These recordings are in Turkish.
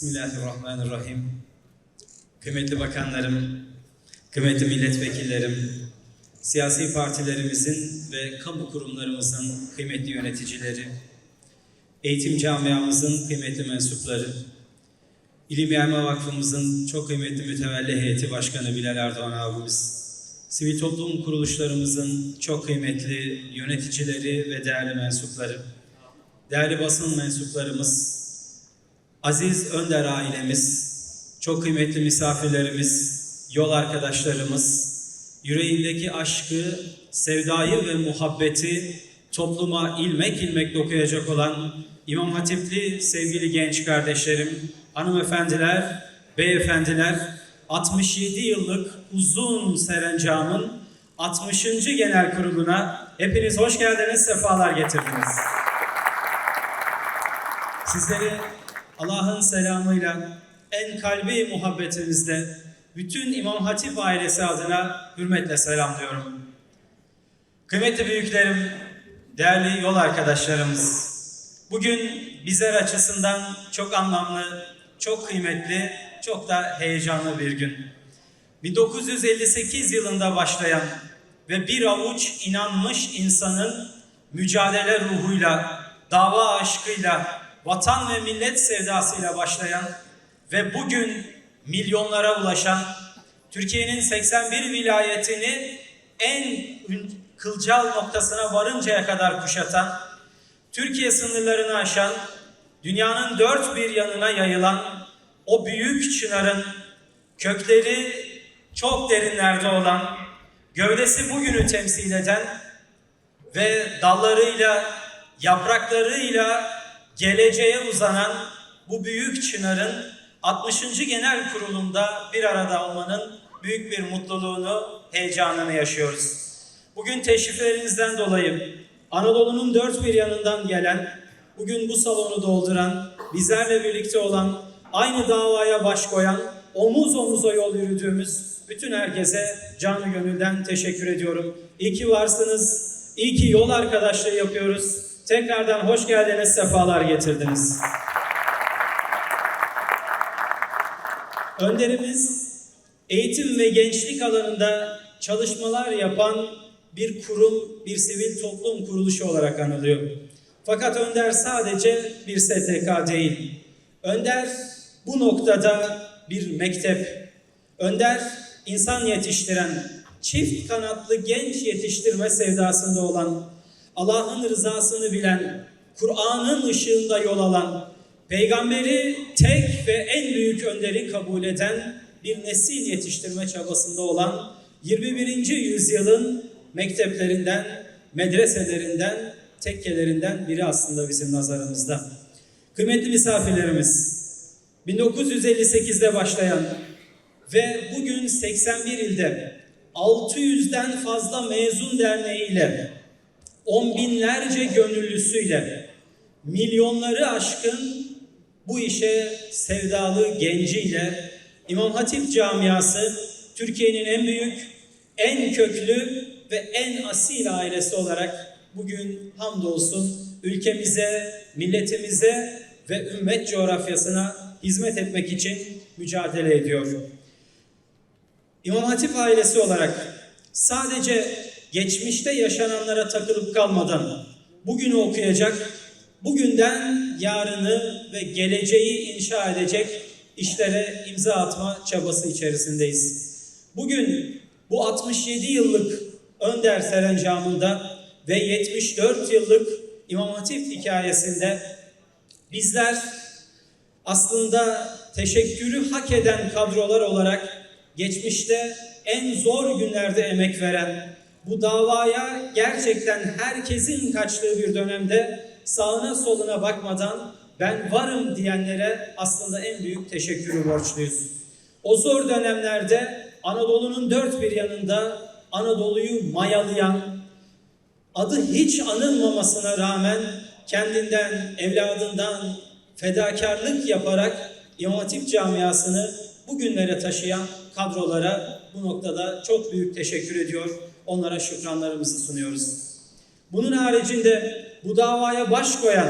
Bismillahirrahmanirrahim. Kıymetli bakanlarım, kıymetli milletvekillerim, siyasi partilerimizin ve kamu kurumlarımızın kıymetli yöneticileri, eğitim camiamızın kıymetli mensupları, İlim Yayma Vakfımızın çok kıymetli mütevelli heyeti başkanı Bilal Erdoğan abimiz, sivil toplum kuruluşlarımızın çok kıymetli yöneticileri ve değerli mensupları, değerli basın mensuplarımız, aziz Önder ailemiz, çok kıymetli misafirlerimiz, yol arkadaşlarımız, yüreğindeki aşkı, sevdayı ve muhabbeti topluma ilmek ilmek dokuyacak olan İmam Hatipli sevgili genç kardeşlerim, hanımefendiler, beyefendiler, 67 yıllık uzun serencamın 60. genel kuruluna hepiniz hoş geldiniz, sefalar getirdiniz. Sizleri Allah'ın selamıyla en kalbi muhabbetinizle bütün İmam Hatip ailesi adına hürmetle selamlıyorum. Kıymetli büyüklerim, değerli yol arkadaşlarımız, bugün bizler açısından çok anlamlı, çok kıymetli, çok da heyecanlı bir gün. 1958 yılında başlayan ve bir avuç inanmış insanın mücadele ruhuyla, dava aşkıyla, vatan ve millet sevdasıyla başlayan ve bugün milyonlara ulaşan, Türkiye'nin 81 vilayetini en kılcal noktasına varıncaya kadar kuşatan, Türkiye sınırlarını aşan, dünyanın dört bir yanına yayılan o büyük çınarın kökleri çok derinlerde olan, gövdesi bugünü temsil eden ve dallarıyla, yapraklarıyla geleceğe uzanan bu büyük çınarın 60. genel kurulunda bir arada olmanın büyük bir mutluluğunu, heyecanını yaşıyoruz. Bugün teşriflerinizden dolayı Anadolu'nun dört bir yanından gelen, bugün bu salonu dolduran, bizlerle birlikte olan, aynı davaya baş koyan, omuz omuza yol yürüdüğümüz bütün herkese canı gönülden teşekkür ediyorum. İyi ki varsınız, iyi ki yol arkadaşlığı yapıyoruz. Tekrardan hoş geldiniz, sefalar getirdiniz. Önderimiz eğitim ve gençlik alanında çalışmalar yapan bir kurum, bir sivil toplum kuruluşu olarak anılıyor. Fakat Önder sadece bir STK değil. Önder bu noktada bir mektep. Önder insan yetiştiren, çift kanatlı genç yetiştirme sevdasında olan, Allah'ın rızasını bilen, Kur'an'ın ışığında yol alan, peygamberi tek ve en büyük önderi kabul eden bir nesil yetiştirme çabasında olan 21. yüzyılın mekteplerinden, medreselerinden, tekkelerinden biri aslında bizim nazarımızda. Kıymetli misafirlerimiz, 1958'de başlayan ve bugün 81 ilde 600'den fazla mezun derneğiyle, on binlerce gönüllüsüyle, milyonları aşkın bu işe sevdalı genciyle İmam Hatip camiası Türkiye'nin en büyük, en köklü ve en asil ailesi olarak bugün hamdolsun ülkemize, milletimize ve ümmet coğrafyasına hizmet etmek için mücadele ediyor. İmam Hatip ailesi olarak sadece geçmişte yaşananlara takılıp kalmadan bugünü okuyacak, bugünden yarını ve geleceği inşa edecek işlere imza atma çabası içerisindeyiz. Bugün bu 67 yıllık Önder serencamında ve 74 yıllık İmam Hatip hikayesinde bizler aslında teşekkürü hak eden kadrolar olarak geçmişte en zor günlerde emek veren, bu davaya gerçekten herkesin kaçtığı bir dönemde sağına soluna bakmadan ben varım diyenlere aslında en büyük teşekkürü borçluyuz. O zor dönemlerde Anadolu'nun dört bir yanında Anadolu'yu mayalayan, adı hiç anılmamasına rağmen kendinden, evladından fedakarlık yaparak İmam Hatip camiasını bugünlere taşıyan kadrolara bu noktada çok büyük teşekkür ediyor. Onlara şükranlarımızı sunuyoruz. Bunun haricinde bu davaya baş koyan,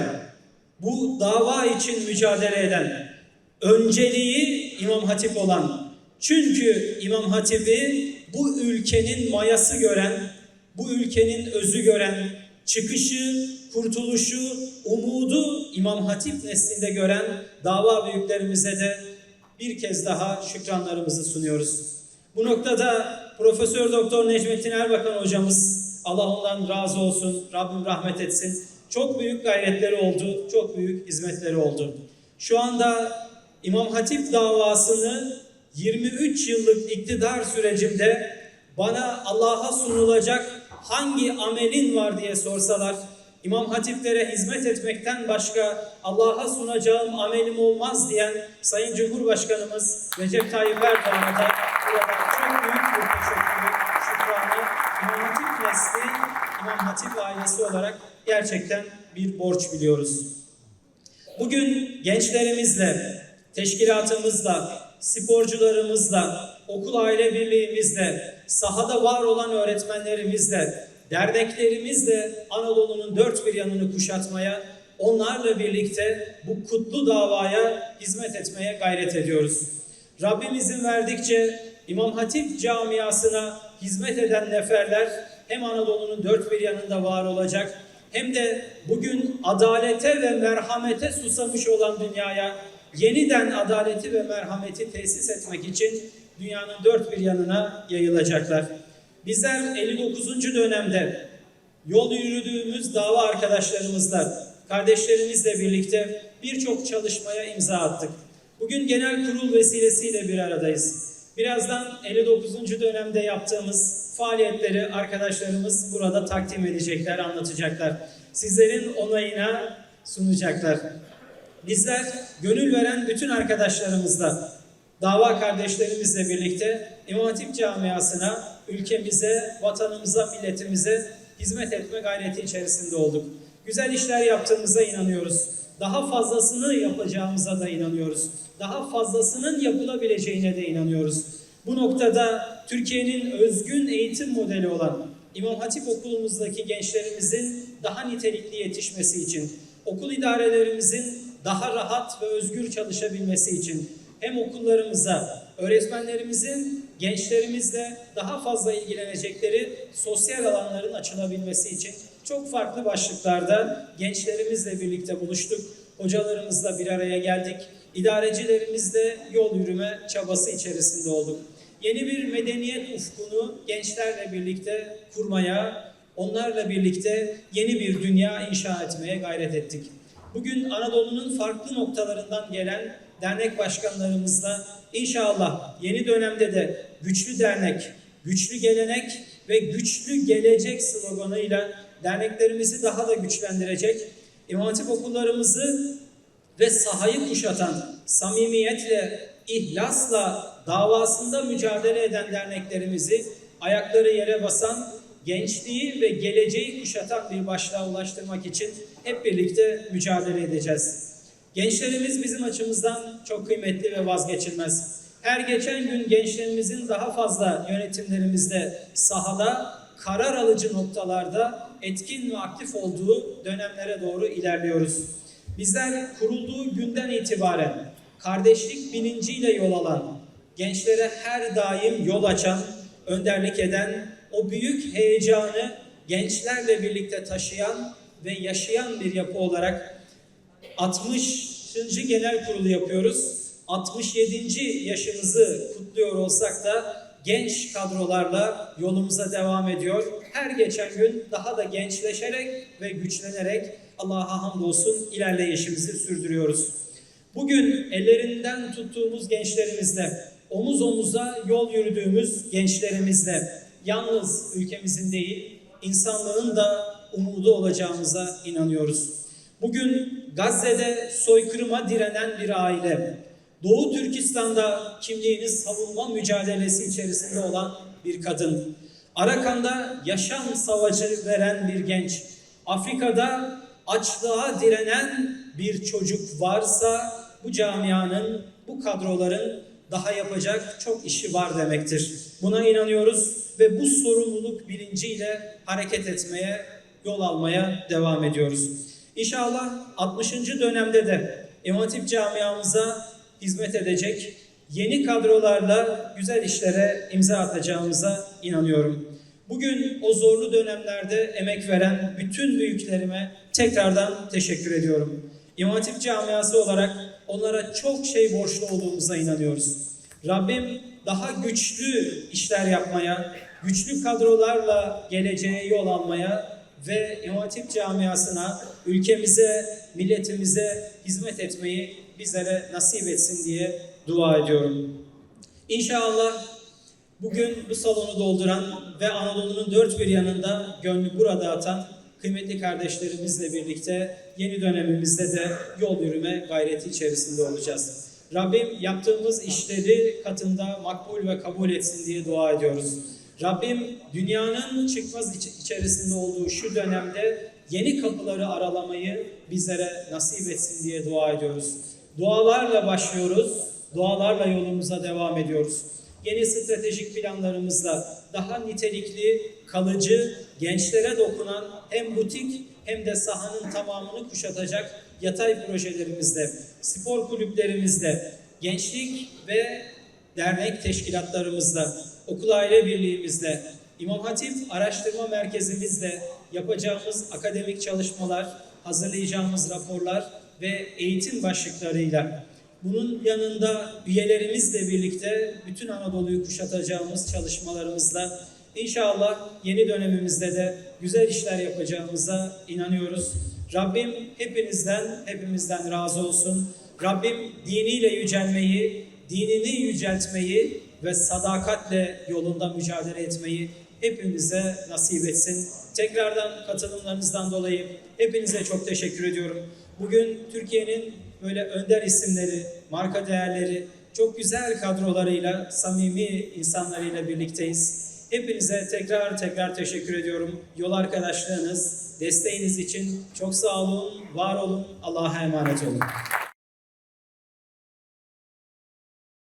bu dava için mücadele eden önceliği İmam Hatip olan, çünkü İmam Hatip'i bu ülkenin mayası gören, bu ülkenin özü gören, çıkışı, kurtuluşu, umudu İmam Hatip neslinde gören dava büyüklerimize de bir kez daha şükranlarımızı sunuyoruz. Bu noktada Profesör Doktor Necmettin Erbakan hocamız Allah ondan razı olsun, Rabbim rahmet etsin. Çok büyük gayretleri oldu, çok büyük hizmetleri oldu. Şu anda İmam Hatip davasını 23 yıllık iktidar sürecimde bana Allah'a sunulacak hangi amelin var diye sorsalar İmam Hatiplere hizmet etmekten başka Allah'a sunacağım amelim olmaz diyen Sayın Cumhurbaşkanımız Recep Tayyip Erdoğan'a da çok büyük bir teşekkürü, şükranı İmam nesli, İmam ailesi olarak gerçekten bir borç biliyoruz. Bugün gençlerimizle, teşkilatımızla, sporcularımızla, okul aile birliğimizle, sahada var olan öğretmenlerimizle, derneklerimizle Anadolu'nun dört bir yanını kuşatmaya, onlarla birlikte bu kutlu davaya hizmet etmeye gayret ediyoruz. Rabbim izin verdikçe İmam Hatip camiasına hizmet eden neferler hem Anadolu'nun dört bir yanında var olacak hem de bugün adalete ve merhamete susamış olan dünyaya yeniden adaleti ve merhameti tesis etmek için dünyanın dört bir yanına yayılacaklar. Bizler 59. dönemde yol yürüdüğümüz dava arkadaşlarımızla, kardeşlerimizle birlikte birçok çalışmaya imza attık. Bugün genel kurul vesilesiyle bir aradayız. Birazdan 59. dönemde yaptığımız faaliyetleri arkadaşlarımız burada takdim edecekler, anlatacaklar. Sizlerin onayına sunacaklar. Bizler gönül veren bütün arkadaşlarımızla, dava kardeşlerimizle birlikte İmam Hatip camiasına, ülkemize, vatanımıza, milletimize hizmet etme gayreti içerisinde olduk. Güzel işler yaptığımıza inanıyoruz. Daha fazlasını yapacağımıza da inanıyoruz. Daha fazlasının yapılabileceğine de inanıyoruz. Bu noktada Türkiye'nin özgün eğitim modeli olan İmam Hatip okulumuzdaki gençlerimizin daha nitelikli yetişmesi için, okul idarelerimizin daha rahat ve özgür çalışabilmesi için hem okullarımıza, öğretmenlerimizin gençlerimizle daha fazla ilgilenecekleri sosyal alanların açılabilmesi için çok farklı başlıklarda gençlerimizle birlikte buluştuk. Hocalarımızla bir araya geldik. İdarecilerimizle yol yürüme çabası içerisinde olduk. Yeni bir medeniyet ufkunu gençlerle birlikte kurmaya, onlarla birlikte yeni bir dünya inşa etmeye gayret ettik. Bugün Anadolu'nun farklı noktalarından gelen dernek başkanlarımızla inşallah yeni dönemde de güçlü dernek, güçlü gelenek ve güçlü gelecek sloganıyla derneklerimizi daha da güçlendirecek, İmam Hatip okullarımızı ve sahayı kuşatan samimiyetle, ihlasla davasında mücadele eden derneklerimizi ayakları yere basan, gençliği ve geleceği kuşatan bir başlığa ulaştırmak için hep birlikte mücadele edeceğiz. Gençlerimiz bizim açımızdan çok kıymetli ve vazgeçilmez. Her geçen gün gençlerimizin daha fazla yönetimlerimizde sahada karar alıcı noktalarda etkin ve aktif olduğu dönemlere doğru ilerliyoruz. Bizler kurulduğu günden itibaren kardeşlik bilinciyle yol alan, gençlere her daim yol açan, önderlik eden, o büyük heyecanı gençlerle birlikte taşıyan ve yaşayan bir yapı olarak 60. genel kurulu yapıyoruz. 67. yaşımızı kutluyor olsak da genç kadrolarla yolumuza devam ediyor. Her geçen gün daha da gençleşerek ve güçlenerek Allah'a hamdolsun ilerleyişimizi sürdürüyoruz. Bugün ellerinden tuttuğumuz gençlerimizle, omuz omuza yol yürüdüğümüz gençlerimizle yalnız ülkemizin değil, insanlığın da umudu olacağımıza inanıyoruz. Bugün Gazze'de soykırıma direnen bir aile, Doğu Türkistan'da kimliğini savunma mücadelesi içerisinde olan bir kadın, Arakan'da yaşam savaşı veren bir genç, Afrika'da açlığa direnen bir çocuk varsa bu camianın, bu kadroların daha yapacak çok işi var demektir. Buna inanıyoruz ve bu sorumluluk bilinciyle hareket etmeye, yol almaya devam ediyoruz. İnşallah 60. dönemde de İmam Hatip camiamıza hizmet edecek yeni kadrolarla güzel işlere imza atacağımıza inanıyorum. Bugün o zorlu dönemlerde emek veren bütün büyüklerime tekrardan teşekkür ediyorum. İmam Hatip camiası olarak onlara çok şey borçlu olduğumuza inanıyoruz. Rabbim daha güçlü işler yapmaya, güçlü kadrolarla geleceğe yol almaya ve İmam Hatip camiasına, ülkemize, milletimize hizmet etmeyi bizlere nasip etsin diye dua ediyorum. İnşallah bugün bu salonu dolduran ve Anadolu'nun dört bir yanında gönlü burada atan kıymetli kardeşlerimizle birlikte yeni dönemimizde de yol yürüme gayreti içerisinde olacağız. Rabbim yaptığımız işleri katında makbul ve kabul etsin diye dua ediyoruz. Rabbim dünyanın çıkmaz iç- içerisinde olduğu şu dönemde yeni kapıları aralamayı bizlere nasip etsin diye dua ediyoruz. Dualarla başlıyoruz, dualarla yolumuza devam ediyoruz. Yeni stratejik planlarımızla daha nitelikli, kalıcı, gençlere dokunan hem butik hem de sahanın tamamını kuşatacak yatay projelerimizde, spor kulüplerimizde, gençlik ve dernek teşkilatlarımızda, okul aile birliğimizde, İmam Hatip Araştırma Merkezimizde yapacağımız akademik çalışmalar, hazırlayacağımız raporlar ve eğitim başlıklarıyla bunun yanında üyelerimizle birlikte bütün Anadolu'yu kuşatacağımız çalışmalarımızla inşallah yeni dönemimizde de güzel işler yapacağımıza inanıyoruz. Rabbim hepinizden, hepimizden razı olsun. Rabbim diniyle yücelmeyi, dinini yüceltmeyi ve sadakatle yolunda mücadele etmeyi hepimize nasip etsin. Tekrardan katılımlarınızdan dolayı hepinize çok teşekkür ediyorum. Bugün Türkiye'nin böyle önder isimleri, marka değerleri, çok güzel kadrolarıyla, samimi insanlarıyla birlikteyiz. Hepinize tekrar tekrar teşekkür ediyorum. Yol arkadaşlığınız, desteğiniz için çok sağ olun, var olun, Allah'a emanet olun.